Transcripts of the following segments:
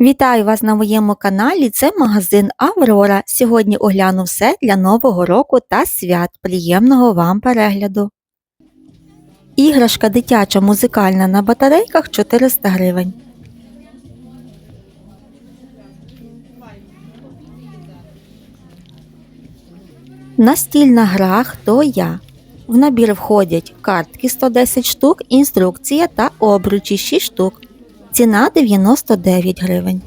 Вітаю вас на моєму каналі. Це магазин Аврора. Сьогодні огляну все для Нового року та свят. Приємного вам перегляду. Іграшка дитяча музикальна на батарейках 400 гривень. Настільна гра Хто я. В набір входять картки 110 штук, інструкція та обручі 6 штук. Ціна 99 гривень.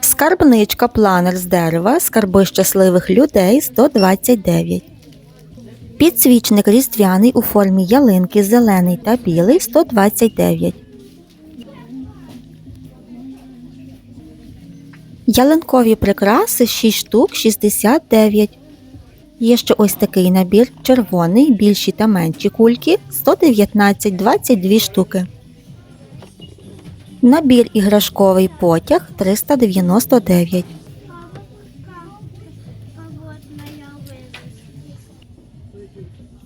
Скарбничка планер з дерева. Скарби щасливих людей 129. Підсвічник різдвяний у формі ялинки зелений та білий 129. Ялинкові прикраси 6 штук 69. Є ще ось такий набір червоний, більші та менші кульки 119 22 штуки. Набір іграшковий потяг 399.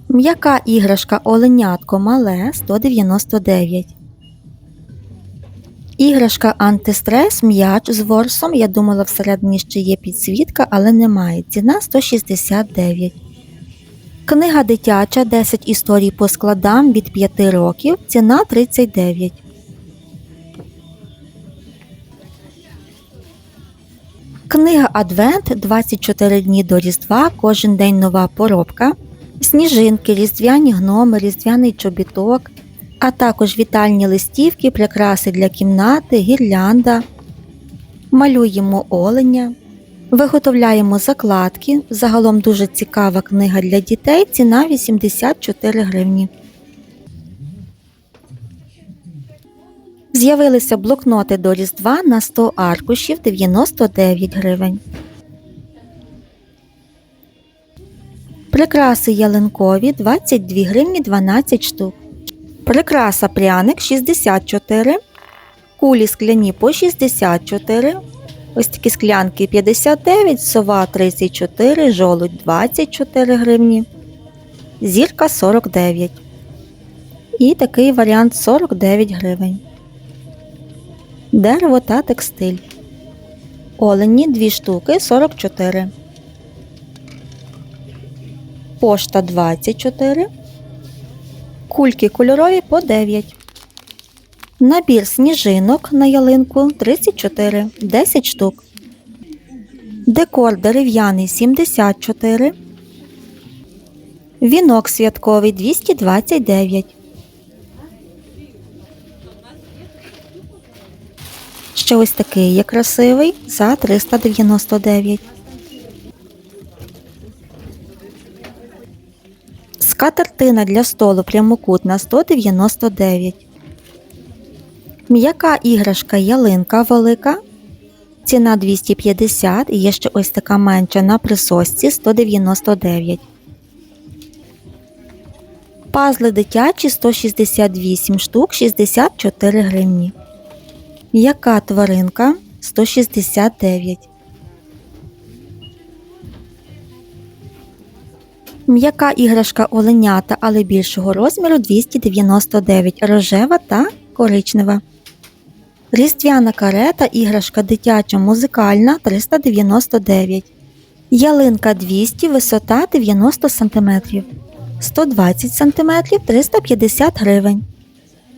М'яка іграшка оленятко мале 199. Іграшка антистрес м'яч з ворсом. Я думала, всередині ще є підсвітка, але немає. Ціна 169. Книга дитяча 10 історій по складам від 5 років. Ціна 39. Книга Адвент 24 дні до Різдва. Кожен день нова поробка. Сніжинки, різдвяні гноми, різдвяний чобіток, а також вітальні листівки, прикраси для кімнати, гірлянда. Малюємо оленя, виготовляємо закладки. Загалом дуже цікава книга для дітей. Ціна 84 гривні. З'явилися блокноти до Різдва на 100 аркушів 99 гривень. Прикраси ялинкові 22 гривні 12 штук. Прикраса пряник 64, кулі скляні по 64, ось такі склянки 59, сова 34, жолудь 24 гривні, зірка 49. І такий варіант 49 гривень. Дерево та текстиль. Олені 2 штуки 44. Пошта 24. Кульки кольорові по 9. Набір сніжинок на ялинку 34, 10 штук. Декор дерев'яний 74. Вінок святковий 229. Ще ось такий є красивий за 399. Скатертина для столу прямокутна 199. М'яка іграшка ялинка велика. Ціна 250 і є ще ось така менша на присосці 199. Пазли дитячі 168 штук 64 гривні. М'яка тваринка 169. М'яка іграшка оленята, але більшого розміру 299 рожева та коричнева. Різдвяна карета іграшка дитяча музикальна 399. Ялинка 200, висота 90 см. 120 см 350 гривень.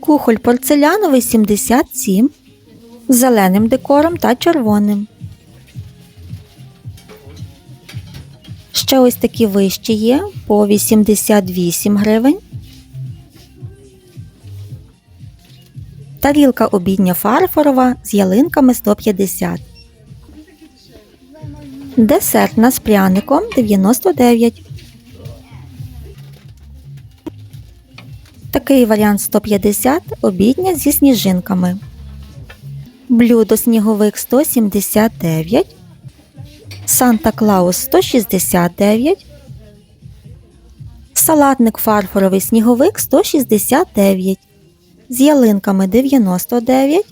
Кухоль порцеляновий 77 з зеленим декором та червоним. Ще ось такі вищі є по 88 гривень. Тарілка обідня фарфорова з ялинками 150. Десертна з пряником 99. Такий варіант 150 обідня зі сніжинками. Блюдо сніговик 179. Санта Клаус 169. Салатник фарфоровий сніговик 169. З ялинками 99.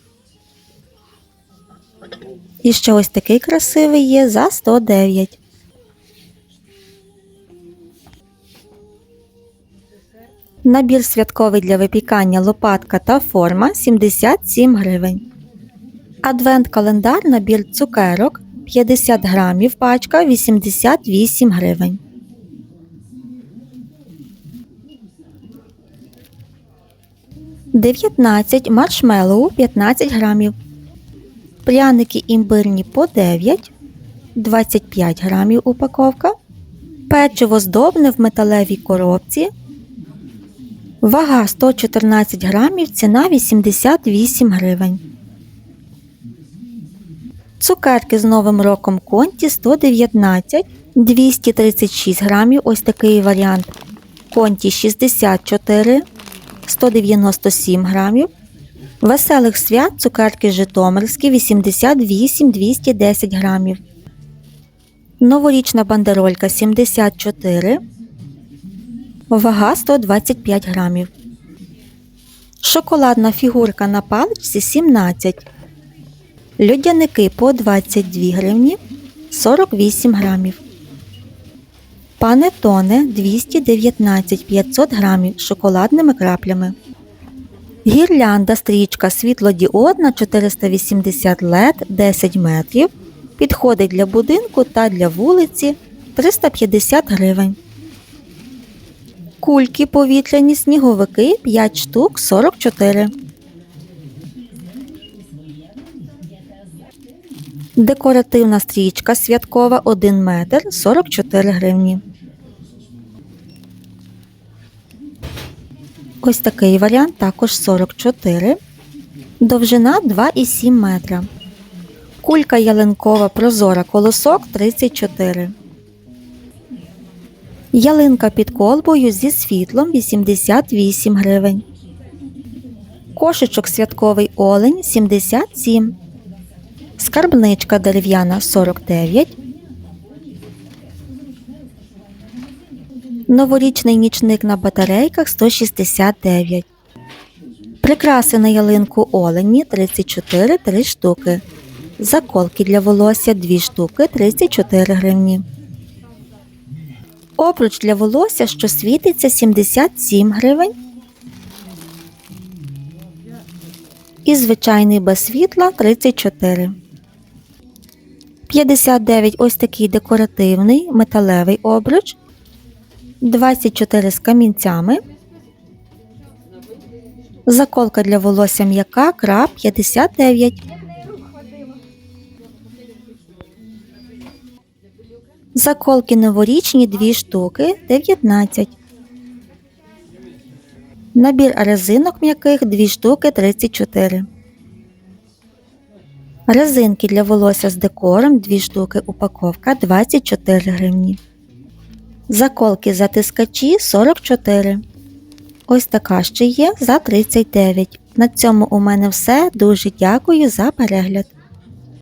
І ще ось такий красивий є за 109. Набір святковий для випікання лопатка та форма 77 гривень. Адвент-календар набір цукерок 50 грамів пачка 88 гривень. Дев'ятнадцять маршмеллоу 15 грамів. Пряники імбирні по 9, 25 грамів упаковка. Печиво здобне в металевій коробці. Вага 114 грамів, ціна 88 гривень. Цукерки з Новим роком Конті 119, 236 грамів. Ось такий варіант. Конті 64, 197 грамів. Веселих свят цукерки Житомирські 88, 210 грамів. Новорічна бандеролька 74, вага 125 грамів. Шоколадна фігурка на паличці 17. Льодяники по 22 гривні 48 грамів. Панетоне 219 500 грамів шоколадними краплями. Гірлянда стрічка світлодіодна 480 LED 10 метрів. Підходить для будинку та для вулиці 350 гривень. Кульки повітряні сніговики 5 штук 44. Декоративна стрічка святкова 1 метр 44 гривні. Ось такий варіант також 44. Довжина 2,7 метра. Кулька ялинкова прозора колосок 34. Ялинка під колбою зі світлом 88 гривень. Кошечок святковий олень 77. Скарбничка дерев'яна 49. Новорічний нічник на батарейках 169. Прикраси на ялинку олені 34 3 штуки. Заколки для волосся 2 штуки 34 гривні. Обруч для волосся, що світиться 77 гривень. І звичайний без світла 34. 59 ось такий декоративний металевий обруч. 24 з камінцями. Заколка для волосся м'яка краб 59. Заколки новорічні 2 штуки 19. Набір резинок м'яких 2 штуки 34. Резинки для волосся з декором 2 штуки упаковка 24 гривні. Заколки затискачі 44. Ось така ще є за 39. На цьому у мене все. Дуже дякую за перегляд.